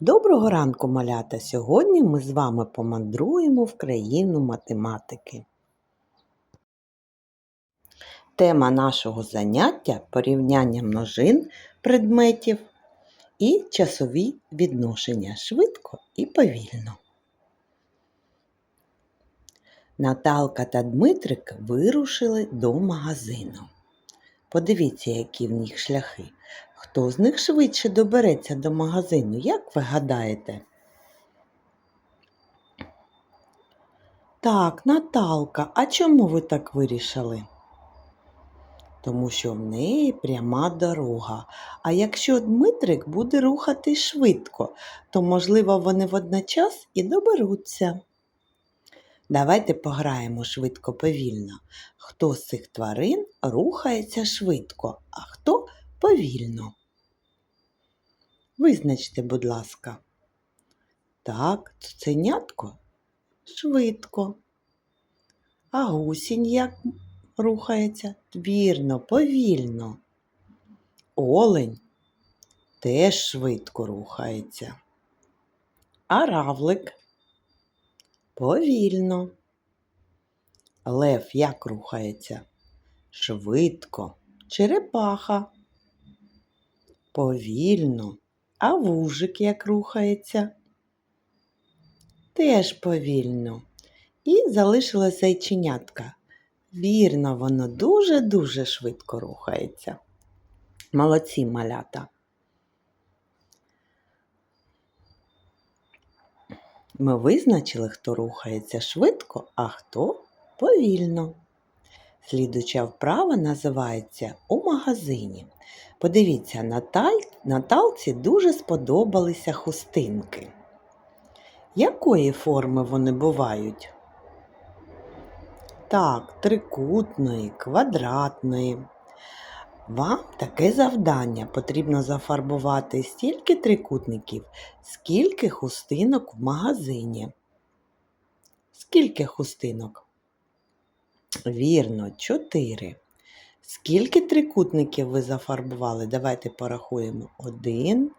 Доброго ранку, малята! Сьогодні ми з вами помандруємо в країну математики. Тема нашого заняття порівняння множин предметів і часові відношення швидко і повільно. Наталка та Дмитрик вирушили до магазину. Подивіться, які в них шляхи. Хто з них швидше добереться до магазину, як ви гадаєте? Так, Наталка, а чому ви так вирішили? Тому що в неї пряма дорога. А якщо Дмитрик буде рухати швидко, то, можливо, вони водночас і доберуться. Давайте пограємо швидко повільно. Хто з цих тварин рухається швидко, а хто повільно? Визначте, будь ласка. Так, цуценятко швидко. А гусінь як рухається? Вірно, повільно. Олень теж швидко рухається. А равлик повільно. Лев як рухається? Швидко. Черепаха. Повільно. А вужик як рухається? Теж повільно. І залишилася зайченятка. Вірно, воно дуже-дуже швидко рухається. Молодці малята. Ми визначили, хто рухається швидко, а хто повільно. Слідуча вправа називається у магазині. Подивіться, Наталь... Наталці дуже сподобалися хустинки. Якої форми вони бувають? Так, трикутної, квадратної. Вам таке завдання потрібно зафарбувати стільки трикутників, скільки хустинок в магазині. Скільки хустинок? Вірно, чотири. Скільки трикутників ви зафарбували? Давайте порахуємо. Один,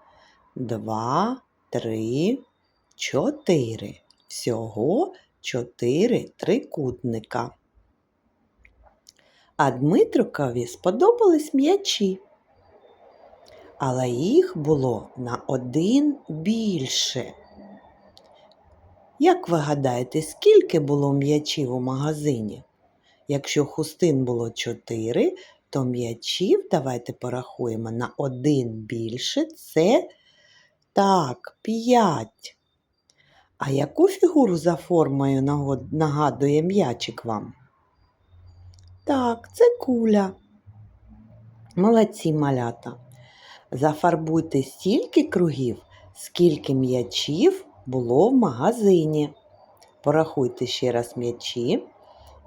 два, три, чотири. Всього чотири трикутника. А Дмитрикові сподобались м'ячі. Але їх було на один більше. Як ви гадаєте, скільки було м'ячів у магазині? Якщо хустин було 4, то м'ячів, давайте порахуємо, на один більше це так, 5. А яку фігуру за формою нагадує м'ячик вам? Так, це куля. Молодці малята. Зафарбуйте стільки кругів, скільки м'ячів було в магазині. Порахуйте ще раз м'ячі.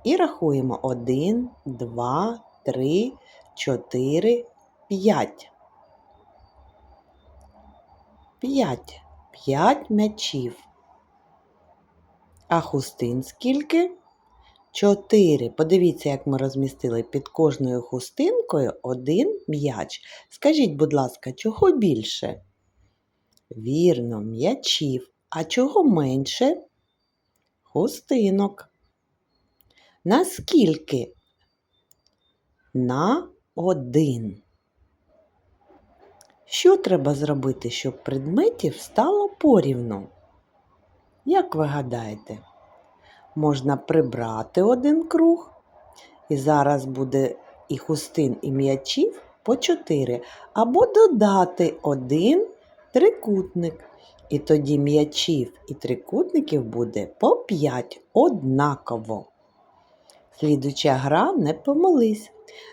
І рахуємо 1, 2, 3, 4, 5. 5. 5 м'ячів. А хустин скільки? 4. Подивіться, як ми розмістили під кожною хустинкою один м'яч. Скажіть, будь ласка, чого більше? Вірно, м'ячів. А чого менше? Хустинок. Наскільки? На один. Що треба зробити, щоб предметів стало порівну? Як ви гадаєте? Можна прибрати один круг, і зараз буде і хустин, і м'ячів по чотири, або додати один трикутник. І тоді м'ячів і трикутників буде по п'ять однаково. Слідуча гра не помились.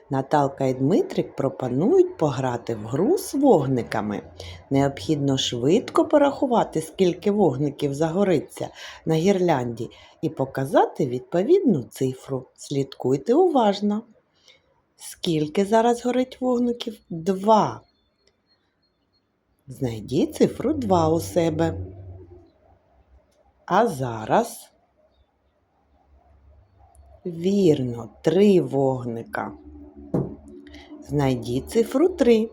Наталка і Дмитрик пропонують пограти в гру з вогниками. Необхідно швидко порахувати, скільки вогників загориться на гірлянді, і показати відповідну цифру. Слідкуйте уважно. Скільки зараз горить вогників? Два. Знайдіть цифру 2 у себе. А зараз. Вірно, три вогника. Знайдіть цифру 3.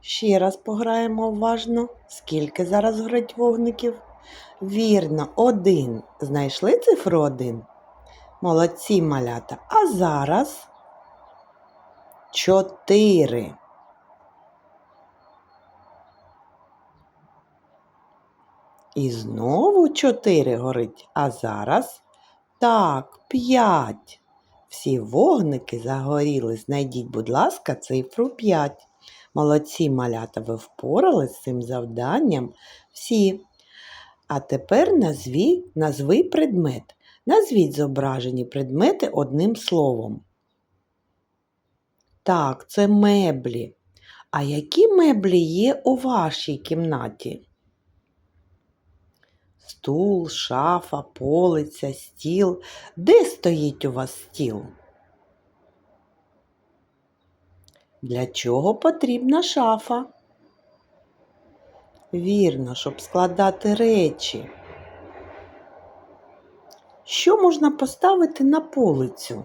Ще раз пограємо уважно. Скільки зараз горить вогників? Вірно, один. Знайшли цифру один? Молодці малята. А зараз чотири. І знову чотири горить. А зараз так, п'ять. Всі вогники загоріли. Знайдіть, будь ласка, цифру 5. Молодці малята, ви впорались з цим завданням всі. А тепер назві, назви предмет. Назвіть зображені предмети одним словом. Так, це меблі. А які меблі є у вашій кімнаті? Стул, шафа, полиця, стіл. Де стоїть у вас стіл? Для чого потрібна шафа? Вірно, щоб складати речі. Що можна поставити на полицю?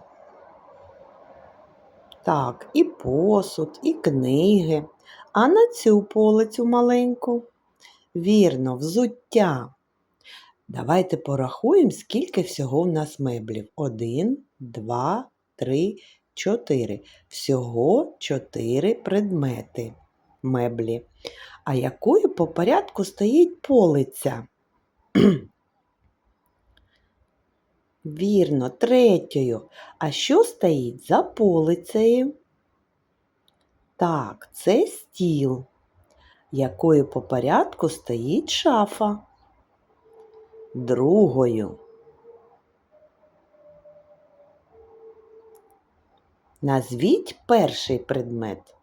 Так, і посуд, і книги. А на цю полицю маленьку? Вірно, взуття. Давайте порахуємо, скільки всього в нас меблів. Один, два, три, чотири. Всього чотири предмети меблі. А якою по порядку стоїть полиця? Вірно, третьою. А що стоїть за полицею? Так, це стіл. Якою по порядку стоїть шафа? Другою. Назвіть перший предмет.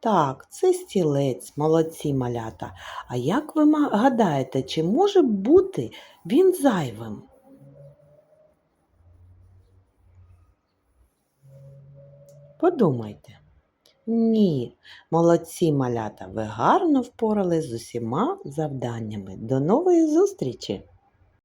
Так, це стілець, молодці малята. А як ви гадаєте, чи може бути він зайвим? Подумайте. Ні, молодці малята, ви гарно впорались з усіма завданнями. До нової зустрічі!